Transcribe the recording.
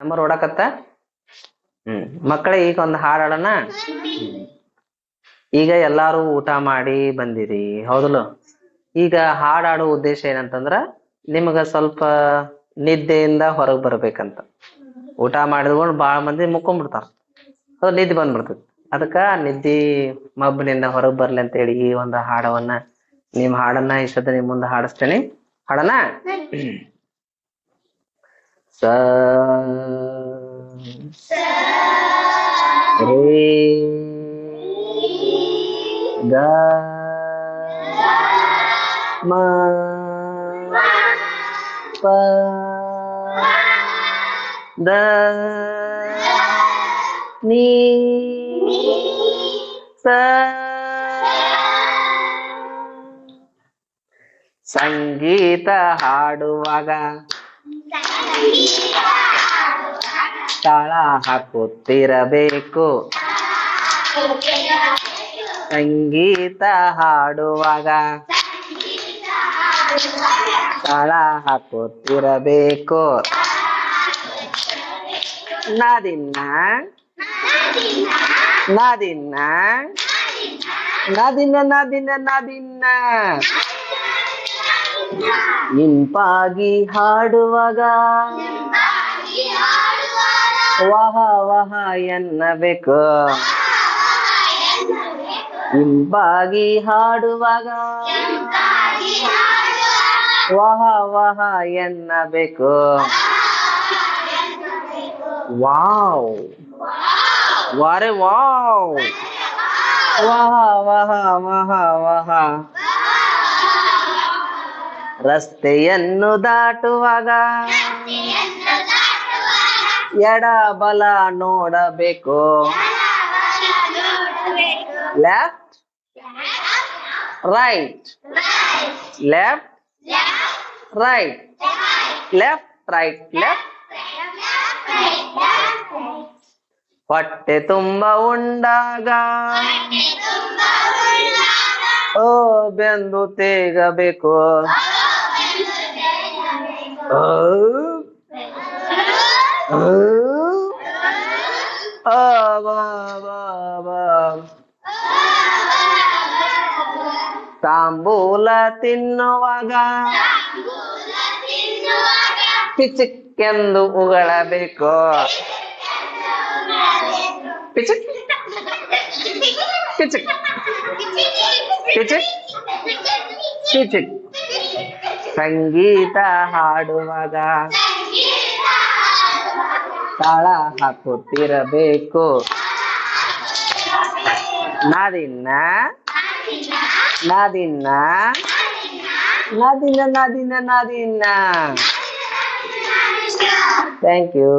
Number ಹೊಡಕತ್ತ ಹ್ಮ್. ಮಕ್ಕಳೇ ಈಗ ಒಂದು ಹಾಡಾಡೋಣ ಹಾಡೋಣ. ಈಗ ಎಲ್ಲಾರು ಊಟ ಮಾಡಿ ಬಂದಿರಿ. ಹೌದಲ್ಲ? ಈಗ ಹಾಡ್ ಹಾಡೋ ಉದ್ದೇಶ ಏನಂತಂದ್ರ ನಿಮಗ ಸ್ವಲ್ಪ ನಿದ್ದೆಯಿಂದ ಹೊರಗ್ ಬರ್ಬೇಕಂತ. ಊಟ ಮಾಡಿದ್ಕೊಂಡು ಬಾಳ ಮಂದಿ ಮುಕ್ಕೊಂಡ್ಬಿಡ್ತಾರ. ಅದು ನಿದ್ದೆ ಬಂದ್ಬಿಡ್ತೈತಿ. ಅದಕ್ಕ ನಿದ್ದಿ ಮಬ್ಬನಿಂದ ಹೊರಗ್ ಬರ್ಲಿ ಅಂತ ಹೇಳಿ ಈ ಒಂದು ಹಾಡವನ್ನ ನಿಮ್ ಹಾಡನ್ನ ಇಷ್ಟದ ನಿಮ್ ಮುಂದೆ ಹಾಡಿಸ್ತೇನೆ. ಹಾಡನ ಸ ರೇ ಗ ಮ ಪ ದ ನೀ ಸ ಸಂಗೀತ ಹಾಡುವಾಗ ತಾಳ ಹಾಕುತ್ತಿರಬೇಕು. ಸಂಗೀತ ಹಾಡುವಾಗ ತಾಳ ಹಾಕುತ್ತಿರಬೇಕು. ನಾದಿನ್ನ ನಾದಿನ್ನ ನಾದಿನ್ನ ನಾದಿನ್ನ ನಾದಿನ್ನ ಇಂಪಾಗಿ ಹಾಡುವಾಗ ವಹ ವಹ ಎನ್ನಬೇಕು. ಇಂಪಾಗಿ ಹಾಡುವಾಗ ವಹ ವಹ ಎನ್ನಬೇಕು. ವಾವ್. ವಾರೆ ವಾವ್. ವಹ ವಹ ವಹ ವಹ. ರಸ್ತೆಯನ್ನು ದಾಟುವಾಗ ಎಡ ಬಲ ನೋಡಬೇಕು. Left right left right left right left ಹೊಟ್ಟೆ ತುಂಬ ಉಂಡಾಗ ಓ ಬೆಂದು ತೇಗಬೇಕು. ಓ, ಓ, ಆ, ಬಾ, ಬಾ, ಬಾ. ತಾಂಬೂಲ ತಿನ್ನುವಾಗ ಪಿಚಿಕ್ಕೆಂದು ಉಗಳಬೇಕು ಪಿಚಿಕ್ ಪಿಚಿಕ್ ಪಿಚಿಕ್ ಪಿಚಿಕ್ ಸಂಗೀತ ಹಾಡುವಾಗ ತಾಳ ಹಾಕುತ್ತಿರಬೇಕು ನಾದಿನ್ನ ನಾದಿನ್ನ ನಾದಿನ್ನ ನಾದಿನ್ನ ನಾದಿನ್ನ ಥ್ಯಾಂಕ್ ಯು